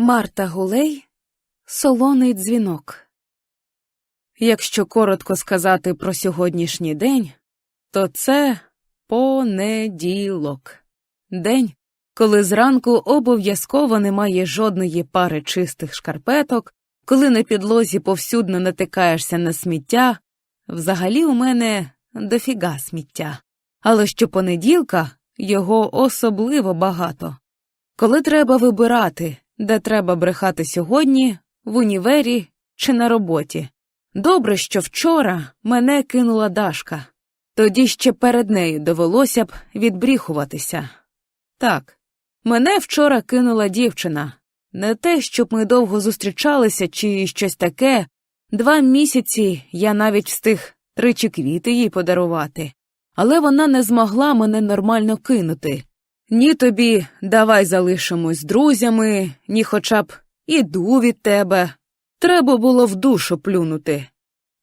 Марта Гулей Солоний дзвінок. Якщо коротко сказати про сьогоднішній день, то це понеділок. День, коли зранку обов'язково немає жодної пари чистих шкарпеток, коли на підлозі повсюдно натикаєшся на сміття. Взагалі у мене дофіга сміття. Але що понеділка його особливо багато. Коли треба вибирати, де треба брехати сьогодні, в універі чи на роботі. Добре, що вчора мене кинула Дашка, тоді ще перед нею довелося б відбріхуватися. Так, мене вчора кинула дівчина. Не те, щоб ми довго зустрічалися чи щось таке. Два місяці я навіть встиг тричі квіти їй подарувати, але вона не змогла мене нормально кинути. Ні тобі давай залишимось друзями, ні хоча б іду від тебе. Треба було в душу плюнути.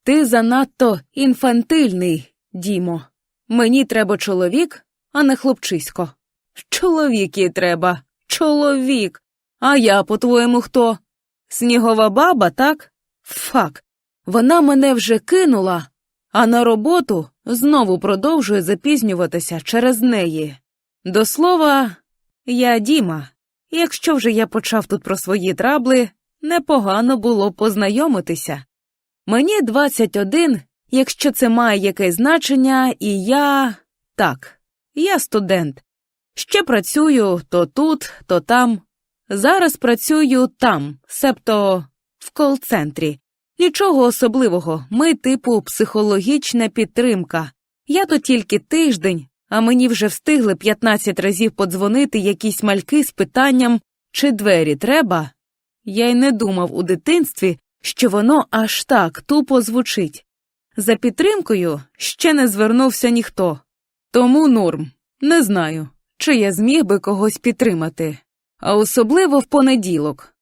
Ти занадто інфантильний, Дімо. Мені треба чоловік, а не хлопчисько. Чоловік їй треба, чоловік. А я, по-твоєму, хто? Снігова баба, так? Фак. Вона мене вже кинула, а на роботу знову продовжує запізнюватися через неї. До слова, я Діма. Якщо вже я почав тут про свої трабли, непогано було познайомитися. Мені 21, якщо це має якесь значення, і я. Так, я студент. Ще працюю то тут, то там. Зараз працюю там, себто в кол-центрі. Нічого особливого, ми, типу, психологічна підтримка. Я то тільки тиждень, а мені вже встигли 15 разів подзвонити якісь мальки з питанням, чи двері треба. Я й не думав у дитинстві, що воно аж так тупо звучить. За підтримкою ще не звернувся ніхто. Тому норм, не знаю, чи я зміг би когось підтримати, а особливо в понеділок.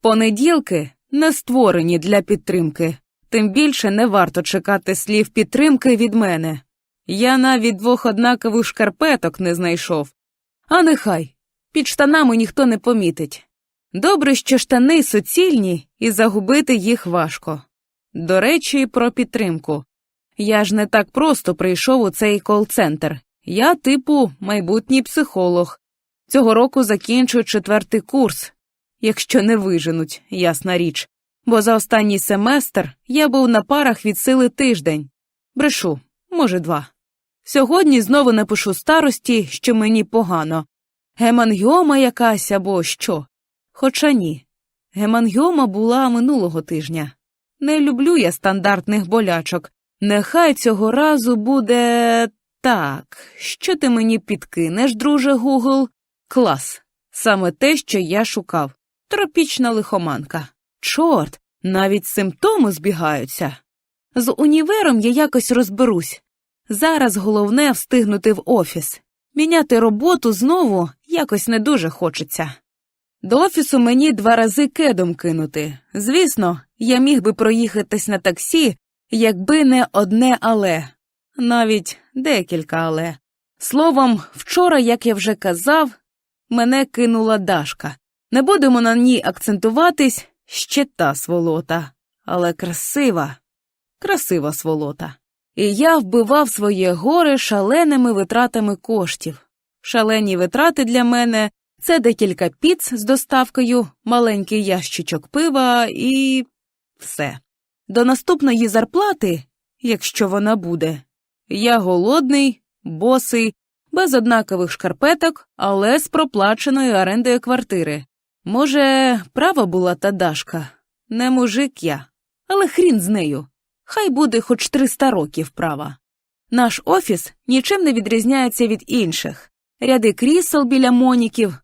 Понеділки не створені для підтримки, тим більше не варто чекати слів підтримки від мене. Я навіть двох однакових шкарпеток не знайшов. А нехай під штанами ніхто не помітить. Добре, що штани суцільні, і загубити їх важко. До речі, про підтримку. Я ж не так просто прийшов у цей кол-центр. Я, типу, майбутній психолог. Цього року закінчую четвертий курс, якщо не виженуть, ясна річ. Бо за останній семестр я був на парах від сили тиждень. Брешу, може, два. Сьогодні знову напишу старості, що мені погано. Гемангіома якась або що. Хоча ні. Гемангіома була минулого тижня. Не люблю я стандартних болячок. Нехай цього разу буде так. Що ти мені підкинеш, друже Гугл? Клас. Саме те, що я шукав. Тропічна лихоманка. Чорт, навіть симптоми збігаються. З універом я якось розберусь. Зараз головне встигнути в офіс. Міняти роботу знову якось не дуже хочеться. До офісу мені два рази кедом кинути. Звісно, я міг би проїхатись на таксі, якби не одне але, навіть декілька але. Словом, вчора, як я вже казав, мене кинула Дашка. Не будемо на ній акцентуватись ще та сволота, але красива, красива сволота. І я вбивав своє горе шаленими витратами коштів. Шалені витрати для мене це декілька піц з доставкою, маленький ящичок пива і все. До наступної зарплати, якщо вона буде, я голодний, босий, без однакових шкарпеток, але з проплаченою орендою квартири. Може, права була та Дашка, не мужик я, але хрін з нею. Хай буде хоч 300 років права. Наш офіс нічим не відрізняється від інших ряди крісел біля моніків,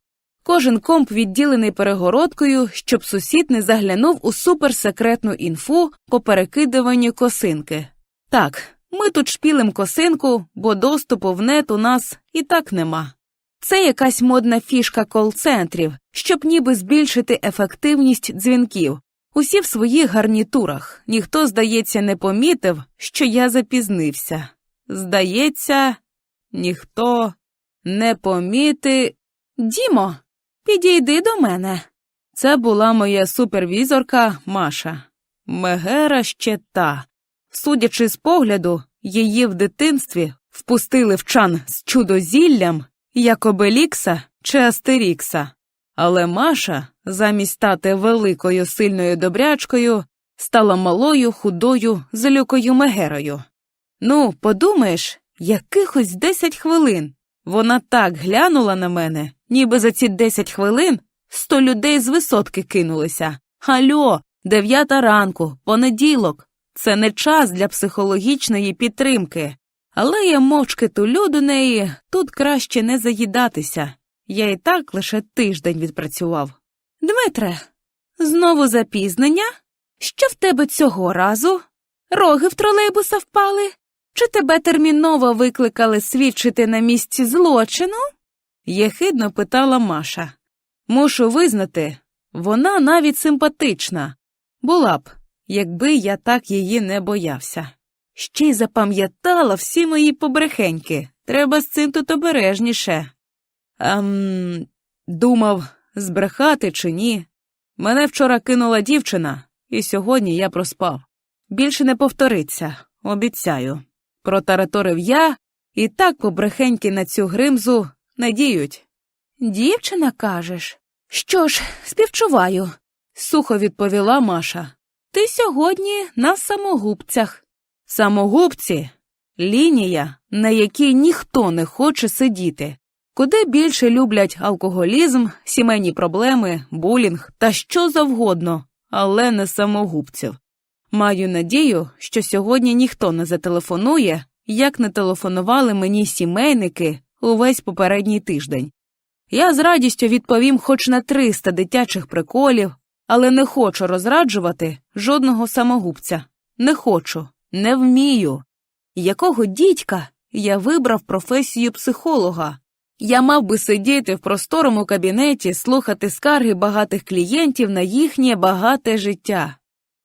кожен комп відділений перегородкою, щоб сусід не заглянув у суперсекретну інфу по перекидуванню косинки. Так, ми тут шпілим косинку, бо доступу в нет у нас і так нема. Це якась модна фішка кол-центрів, щоб ніби збільшити ефективність дзвінків. Усі в своїх гарнітурах. Ніхто, здається, не помітив, що я запізнився. Здається, ніхто не поміти. Дімо, підійди до мене. Це була моя супервізорка Маша. Мегера ще та. Судячи з погляду, її в дитинстві впустили в чан з чудозіллям, як Обелікса чи Астерікса. Але Маша, замість стати великою сильною добрячкою, стала малою, худою, злюкою Мегерою. Ну, подумаєш, якихось десять хвилин. Вона так глянула на мене, ніби за ці десять хвилин сто людей з висотки кинулися. Альо, дев'ята ранку, понеділок. Це не час для психологічної підтримки. Але я мовчки тулю до неї, тут краще не заїдатися. Я і так лише тиждень відпрацював. Дмитре, знову запізнення? Що в тебе цього разу? Роги в тролейбуса впали? Чи тебе терміново викликали свідчити на місці злочину? єхидно питала Маша. Мушу визнати, вона навіть симпатична. Була б, якби я так її не боявся. Ще й запам'ятала всі мої побрехеньки. Треба з цим тут обережніше. Ем, думав, збрехати чи ні. Мене вчора кинула дівчина, і сьогодні я проспав. Більше не повториться, обіцяю. Протараторив я, і так побрехеньки на цю гримзу не діють. Дівчина, кажеш? Що ж, співчуваю, сухо відповіла Маша. Ти сьогодні на самогубцях. Самогубці лінія, на якій ніхто не хоче сидіти, куди більше люблять алкоголізм, сімейні проблеми, булінг та що завгодно, але не самогубців. Маю надію, що сьогодні ніхто не зателефонує, як не телефонували мені сімейники увесь попередній тиждень. Я з радістю відповім хоч на 300 дитячих приколів, але не хочу розраджувати жодного самогубця. Не хочу, не вмію. Якого дідька я вибрав професію психолога? Я мав би сидіти в просторому кабінеті, слухати скарги багатих клієнтів на їхнє багате життя.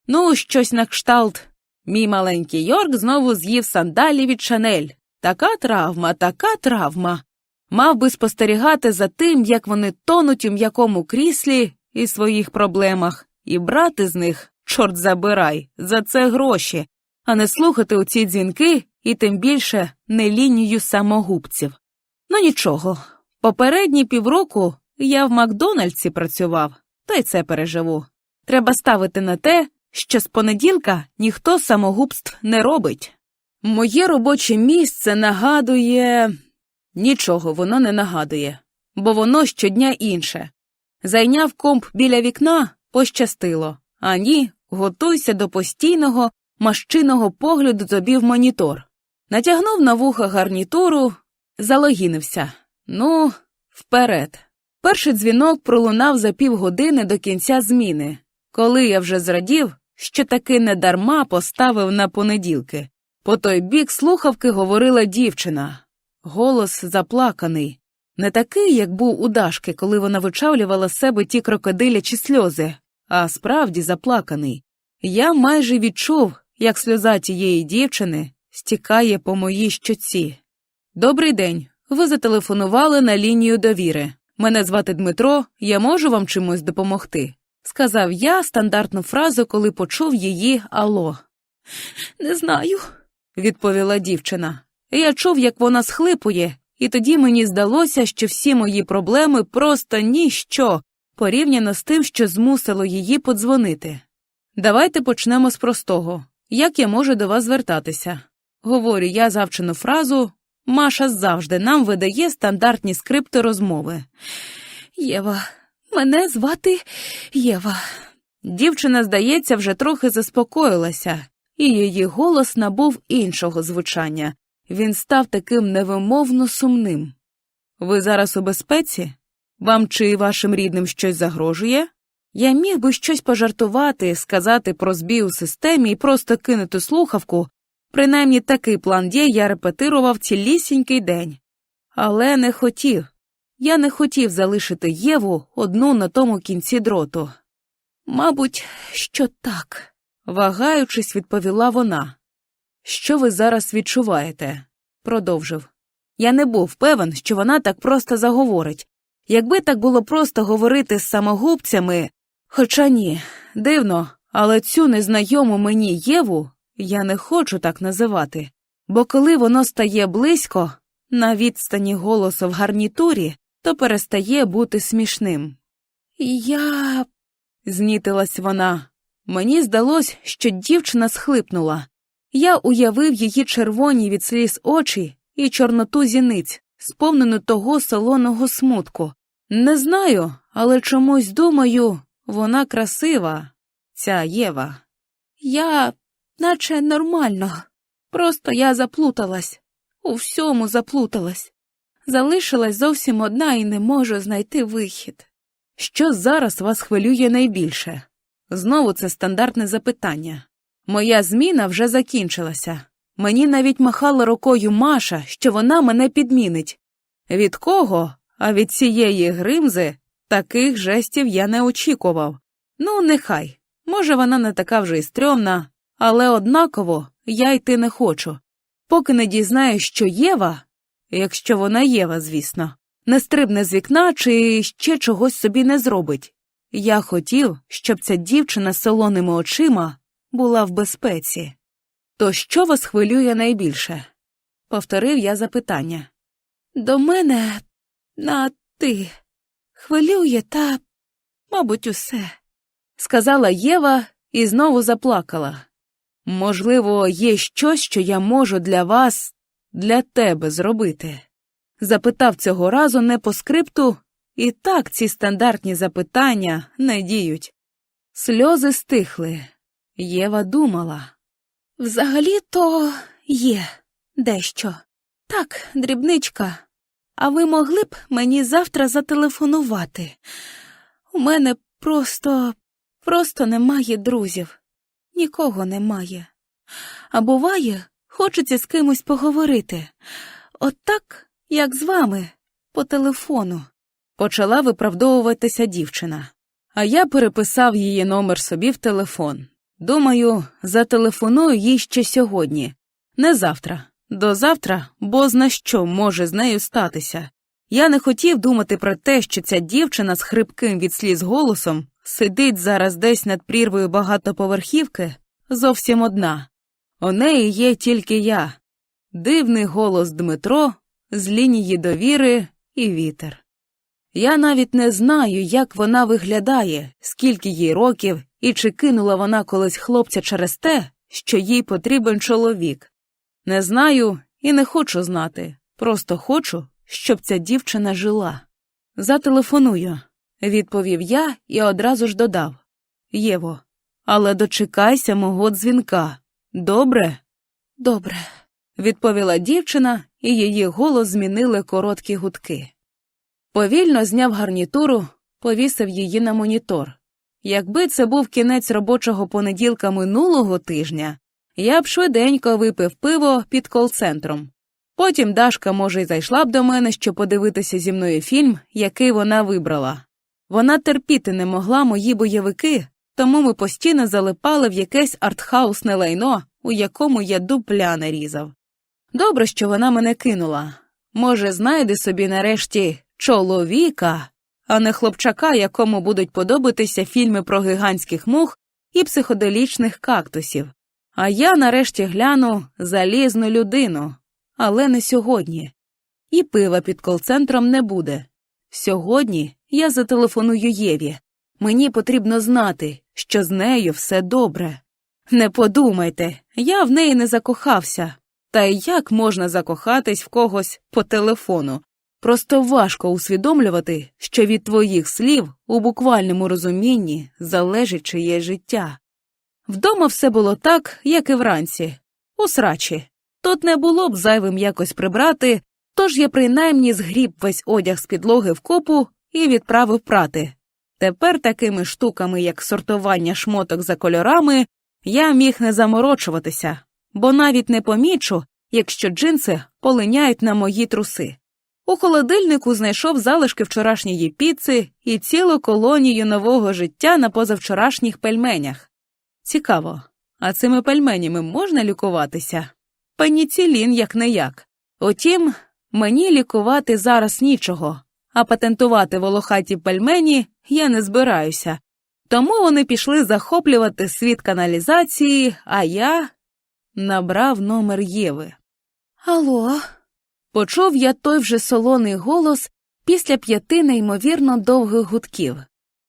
Ну, щось на кшталт. Мій маленький Йорк знову з'їв сандалі від Шанель. Така травма, така травма. Мав би спостерігати за тим, як вони тонуть у м'якому кріслі і своїх проблемах, і брати з них, чорт забирай, за це гроші, а не слухати у ці дзвінки і тим більше не лінію самогубців. Ну нічого, попередні півроку я в Макдональдсі працював, та й це переживу. Треба ставити на те, що з понеділка ніхто самогубств не робить. Моє робоче місце нагадує. Нічого воно не нагадує, бо воно щодня інше. Зайняв комп біля вікна пощастило, а ні, готуйся до постійного мащиного погляду тобі в монітор. Натягнув на вуха гарнітуру, залогінився. Ну, вперед. Перший дзвінок пролунав за півгодини до кінця зміни, коли я вже зрадів, що таки недарма поставив на понеділки. По той бік слухавки говорила дівчина. Голос заплаканий, не такий, як був у Дашки, коли вона вичавлювала з себе ті крокодилячі сльози, а справді заплаканий. Я майже відчув, як сльоза тієї дівчини стікає по моїй щоці. Добрий день. Ви зателефонували на лінію довіри. Мене звати Дмитро, я можу вам чимось допомогти. Сказав я стандартну фразу, коли почув її Ало. Не знаю, відповіла дівчина. Я чув, як вона схлипує, і тоді мені здалося, що всі мої проблеми просто ніщо порівняно з тим, що змусило її подзвонити. Давайте почнемо з простого. Як я можу до вас звертатися? Говорю я завчену фразу, Маша завжди нам видає стандартні скрипти розмови. Єва, мене звати Єва. Дівчина, здається, вже трохи заспокоїлася, і її голос набув іншого звучання. Він став таким невимовно сумним. Ви зараз у безпеці? Вам чи вашим рідним щось загрожує? Я міг би щось пожартувати, сказати про збій у системі і просто кинути слухавку, принаймні такий план дій я репетирував цілісінький день. Але не хотів. Я не хотів залишити Єву одну на тому кінці дроту. Мабуть, що так, вагаючись, відповіла вона. Що ви зараз відчуваєте? продовжив. Я не був певен, що вона так просто заговорить. Якби так було просто говорити з самогубцями, Хоча ні, дивно, але цю незнайому мені Єву я не хочу так називати, бо коли воно стає близько, на відстані голосу в гарнітурі, то перестає бути смішним. Я. знітилась вона. Мені здалось, що дівчина схлипнула. Я уявив її червоні від сліз очі і чорноту зіниць, сповнену того солоного смутку. Не знаю, але чомусь думаю, вона красива, ця Єва. Я, наче нормально, просто я заплуталась, у всьому заплуталась. Залишилась зовсім одна і не можу знайти вихід. Що зараз вас хвилює найбільше? Знову це стандартне запитання. Моя зміна вже закінчилася. Мені навіть махала рукою Маша, що вона мене підмінить. Від кого? А від цієї гримзи таких жестів я не очікував. Ну, нехай. Може, вона не така вже й стрьомна, але однаково я йти не хочу. Поки не дізнаю, що Єва, якщо вона Єва, звісно, не стрибне з вікна чи ще чогось собі не зробить. Я хотів, щоб ця дівчина з солоними очима була в безпеці. То що вас хвилює найбільше? повторив я запитання. До мене на ти хвилює та, мабуть, усе, сказала Єва і знову заплакала. Можливо, є щось, що я можу для вас, для тебе зробити. Запитав цього разу не по скрипту, і так ці стандартні запитання не діють. Сльози стихли. Єва думала. Взагалі то є дещо. Так, дрібничка. А ви могли б мені завтра зателефонувати? У мене просто, просто немає друзів, нікого немає. А буває, хочеться з кимось поговорити. От так, як з вами, по телефону. Почала виправдовуватися дівчина, а я переписав її номер собі в телефон. Думаю, зателефоную їй ще сьогодні, не завтра. До завтра, бо зна що може з нею статися. Я не хотів думати про те, що ця дівчина з хрипким від сліз голосом сидить зараз десь над прірвою багатоповерхівки зовсім одна. У неї є тільки я, дивний голос Дмитро з лінії довіри і вітер. Я навіть не знаю, як вона виглядає, скільки їй років, і чи кинула вона колись хлопця через те, що їй потрібен чоловік. Не знаю і не хочу знати, просто хочу, щоб ця дівчина жила. Зателефоную, відповів я і одразу ж додав Єво, але дочекайся мого дзвінка. Добре? Добре, відповіла дівчина, і її голос змінили короткі гудки. Повільно зняв гарнітуру, повісив її на монітор. Якби це був кінець робочого понеділка минулого тижня, я б швиденько випив пиво під кол-центром. Потім Дашка, може, й зайшла б до мене, щоб подивитися зі мною фільм, який вона вибрала. Вона терпіти не могла мої бойовики, тому ми постійно залипали в якесь артхаусне лайно, у якому я дупля не різав. Добре, що вона мене кинула. Може, знайде собі нарешті чоловіка, а не хлопчака, якому будуть подобатися фільми про гігантських мух і психоделічних кактусів. А я нарешті гляну залізну людину, але не сьогодні. І пива під кол-центром не буде. Сьогодні я зателефоную Єві. Мені потрібно знати, що з нею все добре. Не подумайте, я в неї не закохався. Та як можна закохатись в когось по телефону? Просто важко усвідомлювати, що від твоїх слів у буквальному розумінні залежить чиє життя. Вдома все було так, як і вранці, у срачі. Тут не було б зайвим якось прибрати, тож я принаймні згріб весь одяг з підлоги в копу і відправив прати. Тепер такими штуками, як сортування шмоток за кольорами, я міг не заморочуватися, бо навіть не помічу, якщо джинси полиняють на мої труси. У холодильнику знайшов залишки вчорашньої піци і цілу колонію нового життя на позавчорашніх пельменях. Цікаво, а цими пельменями можна лікуватися? Пеніцилін як не як. Утім, мені лікувати зараз нічого, а патентувати волохаті пельмені я не збираюся. Тому вони пішли захоплювати світ каналізації, а я набрав номер Єви. Алло. Почув я той вже солоний голос після п'яти неймовірно довгих гудків.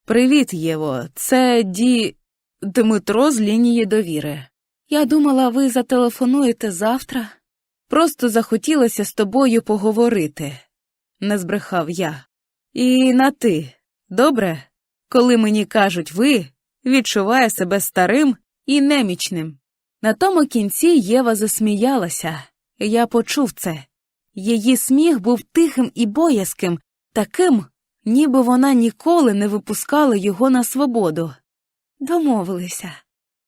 Привіт, Єво, це Ді. Дмитро з лінії довіри. Я думала, ви зателефонуєте завтра. Просто захотілося з тобою поговорити, не збрехав я. І на ти, добре? Коли мені кажуть ви, відчуваю себе старим і немічним. На тому кінці Єва засміялася, я почув це. Її сміх був тихим і боязким, таким, ніби вона ніколи не випускала його на свободу. Домовилися.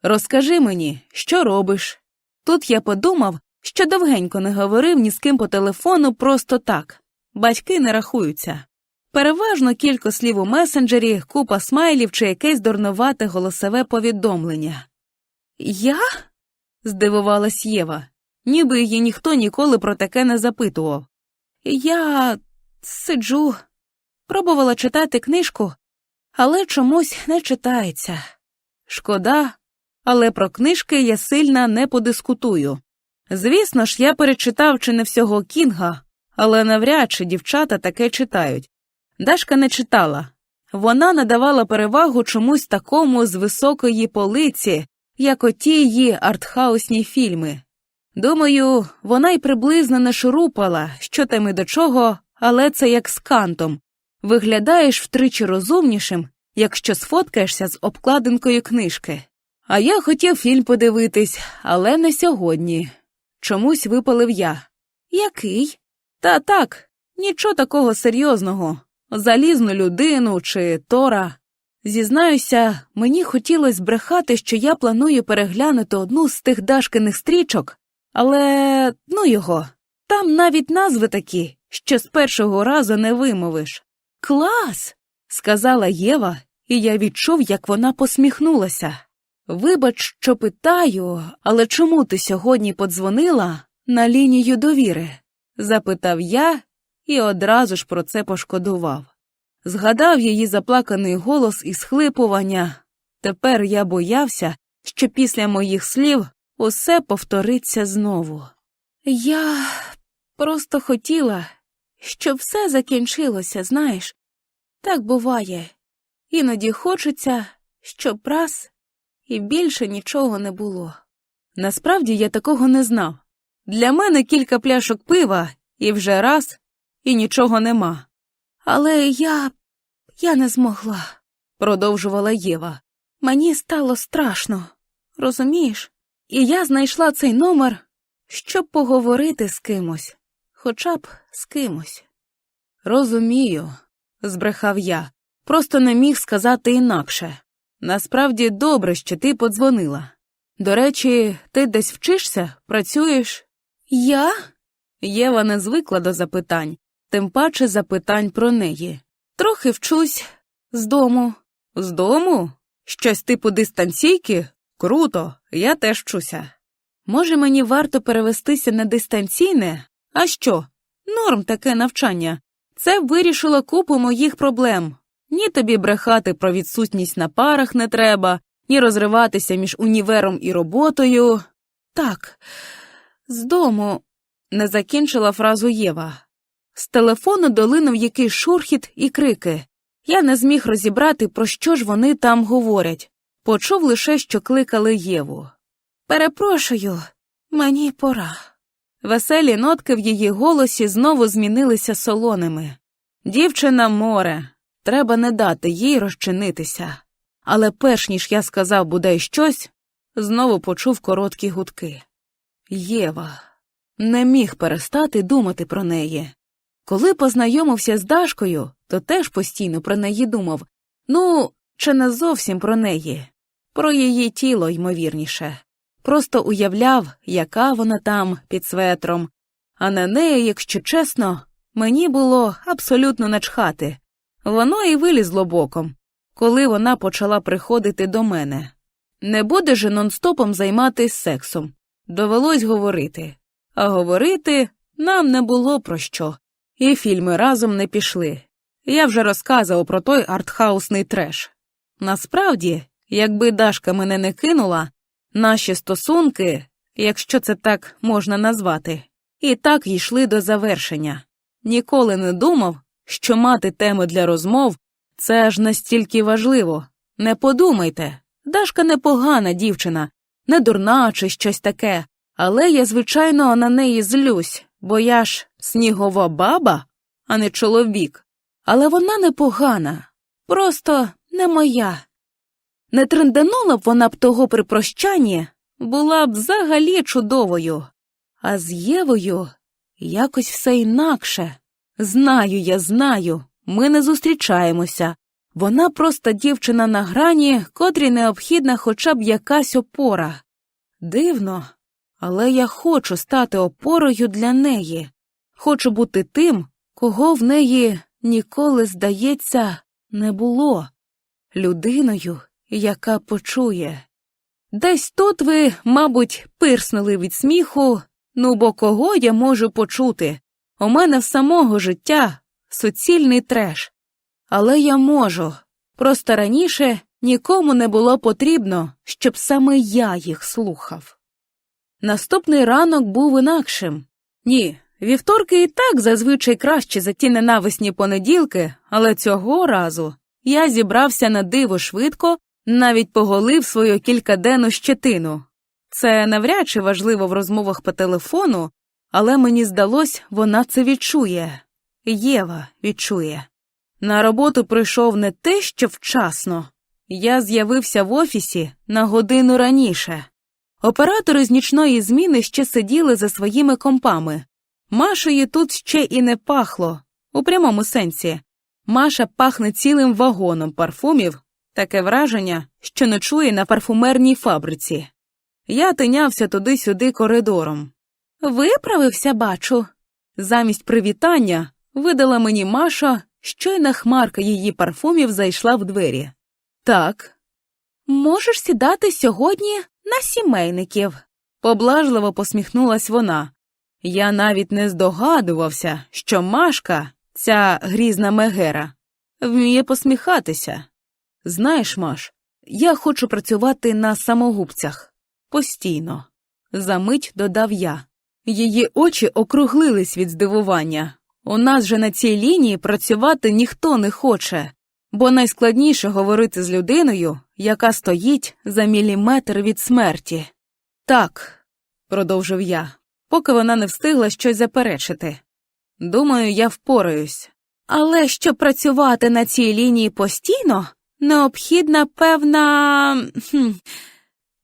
Розкажи мені, що робиш? Тут я подумав, що довгенько не говорив ні з ким по телефону просто так. Батьки не рахуються. Переважно кілька слів у месенджері, купа смайлів чи якесь дурновате голосове повідомлення. Я? здивувалась Єва, ніби її ніхто ніколи про таке не запитував. Я сиджу, пробувала читати книжку, але чомусь не читається. Шкода, але про книжки я сильно не подискутую. Звісно ж, я перечитав чи не всього Кінга, але навряд чи дівчата таке читають. Дашка не читала. Вона надавала перевагу чомусь такому з високої полиці, як оті її артхаусні фільми. Думаю, вона й приблизно не шурупала, що там і до чого, але це як з кантом. Виглядаєш втричі розумнішим, якщо сфоткаєшся з обкладинкою книжки. А я хотів фільм подивитись, але не сьогодні. Чомусь випалив я. Який? Та так, нічого такого серйозного. Залізну людину чи Тора. Зізнаюся, мені хотілося збрехати, що я планую переглянути одну з тих дашкиних стрічок, але ну його. Там навіть назви такі, що з першого разу не вимовиш. Клас. сказала Єва, і я відчув, як вона посміхнулася. Вибач, що питаю, але чому ти сьогодні подзвонила на лінію довіри? запитав я і одразу ж про це пошкодував. Згадав її заплаканий голос і схлипування. Тепер я боявся, що після моїх слів усе повториться знову. Я просто хотіла, щоб все закінчилося, знаєш. Так буває. Іноді хочеться, щоб раз і більше нічого не було. Насправді я такого не знав. Для мене кілька пляшок пива і вже раз, і нічого нема. Але я я не змогла, продовжувала Єва. Мені стало страшно, розумієш? І я знайшла цей номер, щоб поговорити з кимось, хоча б з кимось. Розумію, збрехав я, просто не міг сказати інакше. Насправді добре, що ти подзвонила. До речі, ти десь вчишся, працюєш? Я? Єва не звикла до запитань, тим паче запитань про неї. Трохи вчусь з дому. З дому? Щось типу дистанційки? Круто, я теж вчуся. Може, мені варто перевестися на дистанційне? А що? Норм таке навчання. Це вирішило купу моїх проблем. Ні тобі брехати про відсутність на парах не треба, ні розриватися між універом і роботою. Так, з дому, не закінчила фразу Єва. З телефону долинув якийсь шурхіт і крики. Я не зміг розібрати, про що ж вони там говорять. Почув лише, що кликали Єву. Перепрошую, мені пора. Веселі нотки в її голосі знову змінилися солоними. Дівчина море, треба не дати їй розчинитися. Але перш ніж я сказав бодай щось, знову почув короткі гудки. Єва не міг перестати думати про неї. Коли познайомився з Дашкою, то теж постійно про неї думав ну, чи не зовсім про неї, про її тіло, ймовірніше. Просто уявляв, яка вона там під светром, а на неї, якщо чесно, мені було абсолютно начхати. Воно і вилізло боком, коли вона почала приходити до мене. Не буде же нон-стопом займатись сексом. Довелось говорити. А говорити нам не було про що, і фільми разом не пішли. Я вже розказував про той артхаусний треш. Насправді, якби Дашка мене не кинула, наші стосунки, якщо це так можна назвати, і так йшли до завершення. Ніколи не думав, що мати теми для розмов це аж настільки важливо. Не подумайте, Дашка непогана дівчина, не дурна чи щось таке, але я, звичайно, на неї злюсь, бо я ж снігова баба, а не чоловік. Але вона непогана, просто не моя. Не тренданула б вона б того при прощанні, була б взагалі чудовою. А з Євою якось все інакше. Знаю, я знаю, ми не зустрічаємося. Вона просто дівчина на грані, котрій необхідна хоча б якась опора. Дивно, але я хочу стати опорою для неї. Хочу бути тим, кого в неї ніколи, здається, не було людиною, яка почує. Десь тут ви, мабуть, пирснули від сміху, ну бо кого я можу почути? У мене в самого життя суцільний треш. Але я можу. Просто раніше нікому не було потрібно, щоб саме я їх слухав. Наступний ранок був інакшим. Ні, вівторки і так зазвичай краще за ті ненависні понеділки, але цього разу я зібрався на диво швидко, навіть поголив свою кількаденну щетину. Це навряд чи важливо в розмовах по телефону, але мені здалось, вона це відчує. Єва відчує. На роботу прийшов не те, що вчасно. Я з'явився в офісі на годину раніше. Оператори з нічної зміни ще сиділи за своїми компами. Машею тут ще і не пахло, у прямому сенсі. Маша пахне цілим вагоном парфумів, таке враження, що ночує на парфумерній фабриці. Я тинявся туди-сюди коридором. Виправився, бачу. Замість привітання видала мені Маша, щойна хмарка її парфумів зайшла в двері. Так. Можеш сідати сьогодні на сімейників, поблажливо посміхнулась вона. Я навіть не здогадувався, що Машка, ця грізна мегера, вміє посміхатися. Знаєш, Маш, я хочу працювати на самогубцях постійно. Замить додав я. Її очі округлились від здивування. У нас же на цій лінії працювати ніхто не хоче, бо найскладніше говорити з людиною, яка стоїть за міліметр від смерті. Так, продовжив я, поки вона не встигла щось заперечити. Думаю, я впораюсь. Але щоб працювати на цій лінії постійно, необхідна певна хм,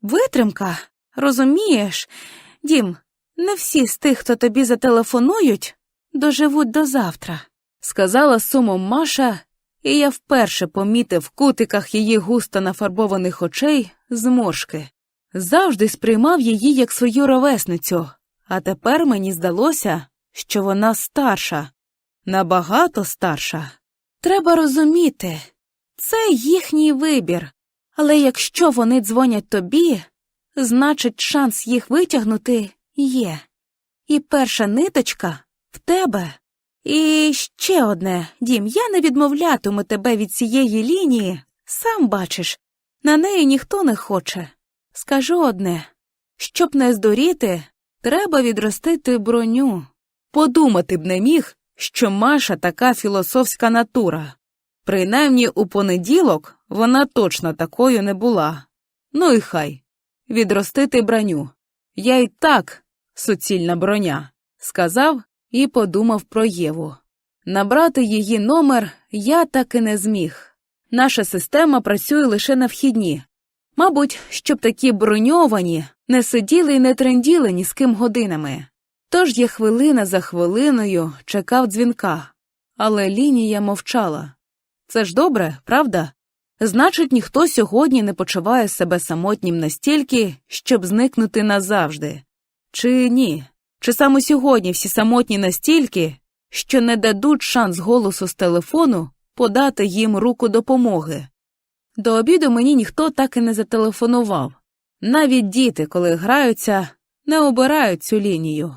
витримка, розумієш? Дім, не всі з тих, хто тобі зателефонують, доживуть до завтра, сказала сумом Маша, і я вперше помітив в кутиках її густо нафарбованих очей зморшки. Завжди сприймав її як свою ровесницю, а тепер мені здалося, що вона старша, набагато старша. Треба розуміти, це їхній вибір, але якщо вони дзвонять тобі, значить, шанс їх витягнути є. І перша ниточка в тебе. І ще одне, дім, я не відмовлятиму тебе від цієї лінії, сам бачиш, на неї ніхто не хоче. Скажу одне щоб не здуріти, треба відростити броню. Подумати б не міг, що Маша така філософська натура. Принаймні у понеділок вона точно такою не була. Ну і хай відростити броню. Я й так суцільна броня, сказав і подумав про Єву. Набрати її номер я так і не зміг. Наша система працює лише на вхідні. Мабуть, щоб такі броньовані не сиділи і не тренділи ні з ким годинами. Тож я хвилина за хвилиною чекав дзвінка, але лінія мовчала. Це ж добре, правда? Значить, ніхто сьогодні не почуває себе самотнім настільки, щоб зникнути назавжди. Чи ні? Чи саме сьогодні всі самотні настільки, що не дадуть шанс голосу з телефону подати їм руку допомоги? До обіду мені ніхто так і не зателефонував. Навіть діти, коли граються, не обирають цю лінію.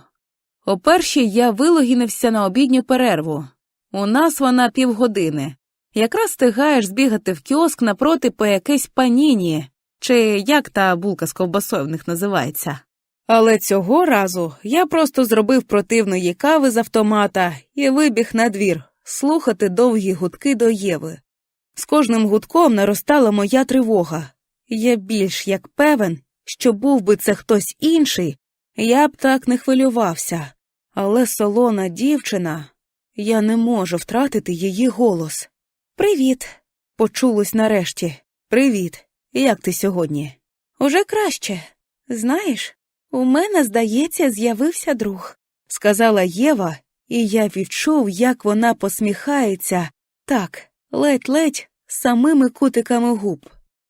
О я вилогінився на обідню перерву. У нас вона півгодини. Якраз встигаєш збігати в кіоск напроти по якесь паніні, чи як та булка з ковбасою в них називається. Але цього разу я просто зробив противної кави з автомата і вибіг на двір слухати довгі гудки до Єви. З кожним гудком наростала моя тривога. Я більш як певен, що був би це хтось інший, я б так не хвилювався, але солона дівчина, я не можу втратити її голос. Привіт, почулось нарешті. Привіт. Як ти сьогодні? Уже краще. Знаєш, у мене, здається, з'явився друг, сказала Єва, і я відчув, як вона посміхається так, ледь-ледь, самими кутиками губ.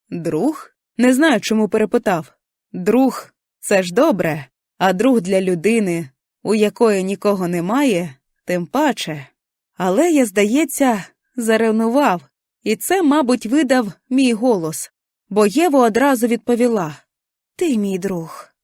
Друг? Не знаю, чому перепитав. Друг, це ж добре, а друг для людини, у якої нікого немає, тим паче. Але я, здається, заревнував, і це, мабуть, видав мій голос, бо Єва одразу відповіла Ти мій друг.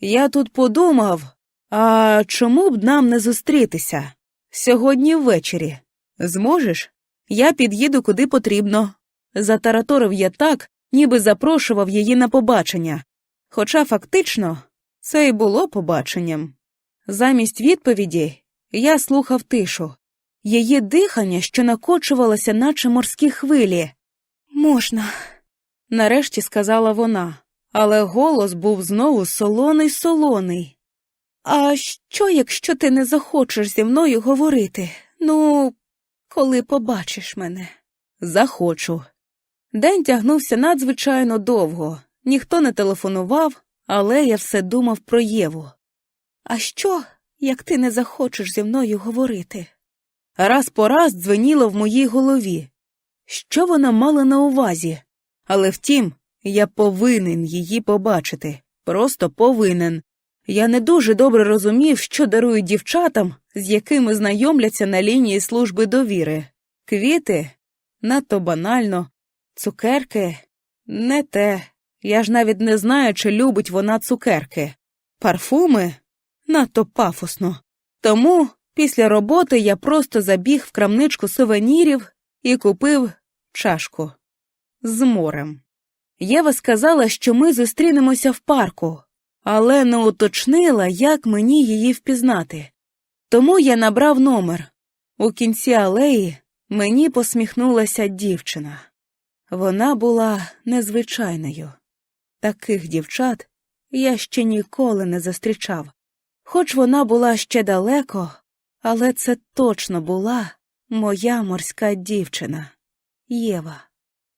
Я тут подумав, а чому б нам не зустрітися? Сьогодні ввечері. Зможеш? Я під'їду куди потрібно. Затараторив я так, ніби запрошував її на побачення. Хоча фактично це й було побаченням. Замість відповіді я слухав тишу, її дихання, що накочувалося, наче морські хвилі. Можна, нарешті сказала вона, але голос був знову солоний солоний. А що, якщо ти не захочеш зі мною говорити? Ну, коли побачиш мене? Захочу. День тягнувся надзвичайно довго, ніхто не телефонував, але я все думав про Єву. А що, як ти не захочеш зі мною говорити? Раз по раз дзвеніло в моїй голові. Що вона мала на увазі? Але втім, я повинен її побачити, просто повинен. Я не дуже добре розумів, що дарують дівчатам, з якими знайомляться на лінії служби довіри. Квіти надто банально, цукерки не те. Я ж навіть не знаю, чи любить вона цукерки. Парфуми надто пафосно. Тому після роботи я просто забіг в крамничку сувенірів і купив чашку з морем. Єва сказала, що ми зустрінемося в парку, але не уточнила, як мені її впізнати. Тому я набрав номер. У кінці алеї мені посміхнулася дівчина. Вона була незвичайною. Таких дівчат я ще ніколи не зустрічав. Хоч вона була ще далеко, але це точно була моя морська дівчина Єва.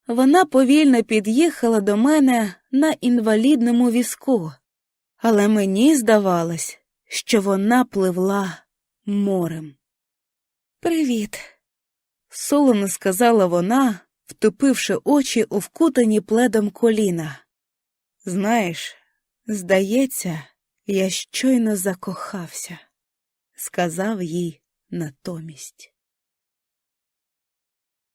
Вона повільно під'їхала до мене на інвалідному візку, але мені здавалось, що вона пливла морем. Привіт, солоно сказала вона, втупивши очі у вкутані пледом коліна. Знаєш, здається, я щойно закохався, сказав їй натомість.